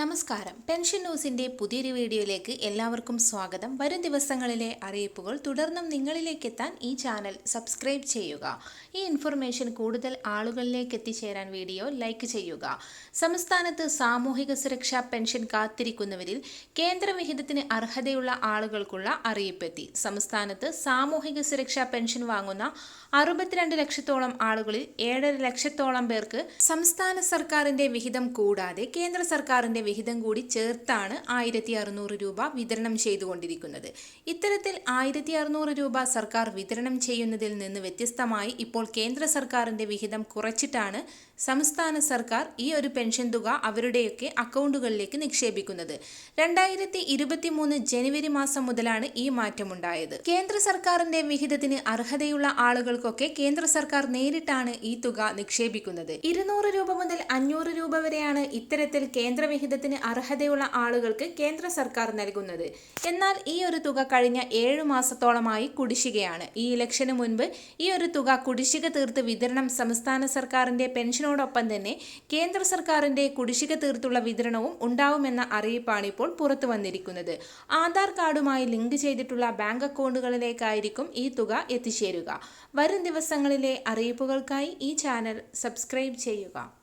നമസ്കാരം. പെൻഷൻ ന്യൂസിന്റെ പുതിയൊരു വീഡിയോയിലേക്ക് എല്ലാവർക്കും സ്വാഗതം. വരും ദിവസങ്ങളിലെ അറിയിപ്പുകൾ തുടർന്നും നിങ്ങളിലേക്ക് എത്താൻ ഈ ചാനൽ സബ്സ്ക്രൈബ് ചെയ്യുക. ഈ ഇൻഫർമേഷൻ കൂടുതൽ ആളുകളിലേക്ക് എത്തിച്ചേരാൻ വീഡിയോ ലൈക്ക് ചെയ്യുക. സംസ്ഥാനത്ത് സാമൂഹിക സുരക്ഷാ പെൻഷൻ കാത്തിരിക്കുന്നവരിൽ കേന്ദ്രവിഹിതത്തിന് അർഹതയുള്ള ആളുകൾക്കുള്ള അറിയിപ്പെത്തി. സംസ്ഥാനത്ത് സാമൂഹിക സുരക്ഷാ പെൻഷൻ വാങ്ങുന്ന അറുപത്തിരണ്ട് ലക്ഷത്തോളം ആളുകളിൽ ഏഴര ലക്ഷത്തോളം പേർക്ക് സംസ്ഥാന സർക്കാരിന്റെ വിഹിതം കൂടാതെ കേന്ദ്ര സർക്കാരിന്റെ വിഹിതം കൂടി ചേർത്താണ് ആയിരത്തി അറുന്നൂറ് രൂപ വിതരണം ചെയ്തുകൊണ്ടിരിക്കുന്നത്. ഇത്തരത്തിൽ ആയിരത്തി അറുന്നൂറ് രൂപ സർക്കാർ വിതരണം ചെയ്യുന്നതിൽ നിന്ന് വ്യത്യസ്തമായി ഇപ്പോൾ കേന്ദ്ര സർക്കാരിന്റെ വിഹിതം കുറച്ചിട്ടാണ് സംസ്ഥാന സർക്കാർ ഈ ഒരു പെൻഷൻ തുക അവരുടെയൊക്കെ അക്കൗണ്ടുകളിലേക്ക് നിക്ഷേപിക്കുന്നത്. രണ്ടായിരത്തി ഇരുപത്തി മൂന്ന് ജനുവരി മാസം മുതലാണ് ഈ മാറ്റമുണ്ടായത്. കേന്ദ്ര സർക്കാരിന്റെ വിഹിതത്തിന് അർഹതയുള്ള ആളുകൾക്കൊക്കെ കേന്ദ്ര സർക്കാർ നേരിട്ടാണ് ഈ തുക നിക്ഷേപിക്കുന്നത്. ഇരുന്നൂറ് രൂപ മുതൽ അഞ്ഞൂറ് രൂപ വരെയാണ് ഇത്തരത്തിൽ കേന്ദ്രവിഹിതത്തിന് അർഹതയുള്ള ആളുകൾക്ക് കേന്ദ്ര സർക്കാർ നൽകുന്നത്. എന്നാൽ ഈ ഒരു തുക കഴിഞ്ഞ ഏഴു മാസത്തോളമായി കുടിശ്ശികയാണ്. ഈ ഇലക്ഷന് മുൻപ് ഈ ഒരു തുക കുടിശ്ശിക തീർത്ത് വിതരണം സംസ്ഥാന സർക്കാരിന്റെ പെൻഷനോടൊപ്പം തന്നെ കേന്ദ്ര സർക്കാരിന്റെ കുടിശ്ശിക തീർത്തുള്ള വിതരണവും ഉണ്ടാവുമെന്ന അറിയിപ്പാണ് ഇപ്പോൾ പുറത്തു വന്നിരിക്കുന്നത്. ആധാർ കാർഡുമായി ലിങ്ക് ചെയ്തിട്ടുള്ള ബാങ്ക് അക്കൗണ്ടുകളിലേക്കായിരിക്കും ഈ തുക എത്തിച്ചേരുക. വരും ദിവസങ്ങളിലെ അറിയിപ്പുകൾക്കായി ഈ ചാനൽ സബ്സ്ക്രൈബ് ചെയ്യുക.